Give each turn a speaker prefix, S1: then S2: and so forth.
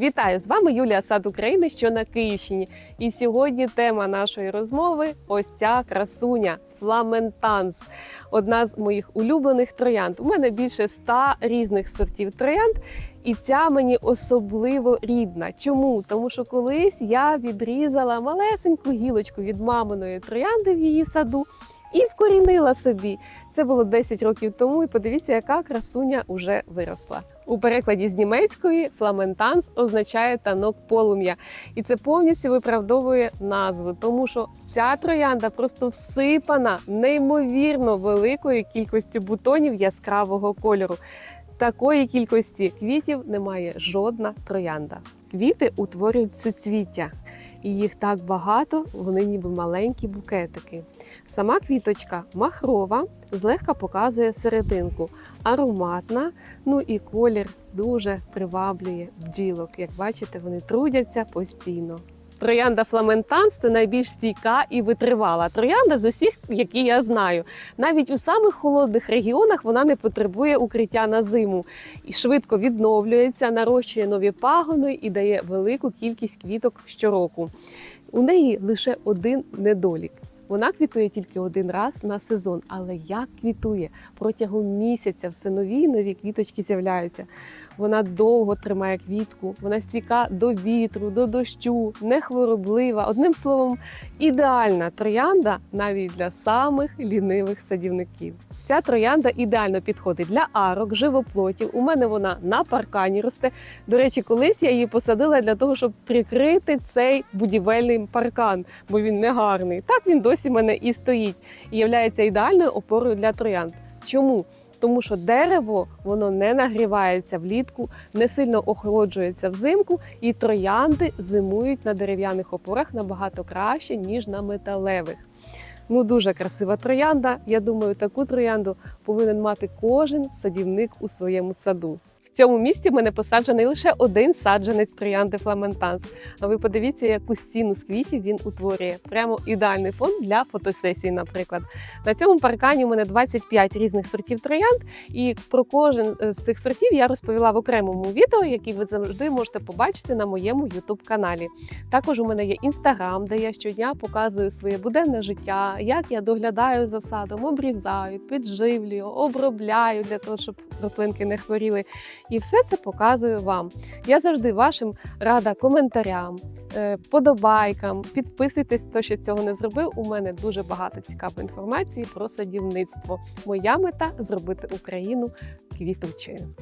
S1: Вітаю з вами Юлія Сад України, що на Київщині. І сьогодні тема нашої розмови ось ця красуня фламентанс. Одна з моїх улюблених троянд. У мене більше ста різних сортів троянд, і ця мені особливо рідна. Чому? Тому що колись я відрізала малесеньку гілочку від маминої троянди в її саду і вкорінила собі. Це було 10 років тому, і подивіться, яка красуня уже виросла. У перекладі з німецької фламентанс означає танок полум'я, і це повністю виправдовує назву, тому що ця троянда просто всипана неймовірно великою кількістю бутонів яскравого кольору. Такої кількості квітів немає жодна троянда. Квіти утворюють суцвіття, і їх так багато, вони ніби маленькі букетики. Сама квіточка махрова, злегка показує серединку, ароматна, ну і колір дуже приваблює бджілок. Як бачите, вони трудяться постійно. Троянда фламентанс це найбільш стійка і витривала троянда з усіх, які я знаю. Навіть у самих холодних регіонах вона не потребує укриття на зиму і швидко відновлюється, нарощує нові пагони і дає велику кількість квіток щороку. У неї лише один недолік. Вона квітує тільки один раз на сезон, але як квітує протягом місяця все нові нові квіточки з'являються. Вона довго тримає квітку, вона стійка до вітру, до дощу, не хвороблива. Одним словом, ідеальна троянда навіть для самих лінивих садівників. Ця троянда ідеально підходить для арок, живоплотів. У мене вона на паркані росте. До речі, колись я її посадила для того, щоб прикрити цей будівельний паркан, бо він не гарний. Так він досі в мене і стоїть і являється ідеальною опорою для троянд. Чому? Тому що дерево воно не нагрівається влітку, не сильно охолоджується взимку, і троянди зимують на дерев'яних опорах набагато краще, ніж на металевих. Ну, дуже красива троянда. Я думаю, таку троянду повинен мати кожен садівник у своєму саду. Цьому місті в мене посаджений лише один саджанець троянди фламентанс. А ви подивіться, яку стіну з квітів він утворює. Прямо ідеальний фон для фотосесії, наприклад. На цьому паркані у мене 25 різних сортів троянд, і про кожен е, з цих сортів я розповіла в окремому відео, який ви завжди можете побачити на моєму youtube каналі. Також у мене є інстаграм, де я щодня показую своє буденне життя, як я доглядаю за садом, обрізаю, підживлюю, обробляю для того, щоб рослинки не хворіли. І все це показую вам. Я завжди вашим рада коментарям, е, подобайкам. Підписуйтесь, хто ще цього не зробив. У мене дуже багато цікавої інформації про садівництво. Моя мета зробити Україну квітучою.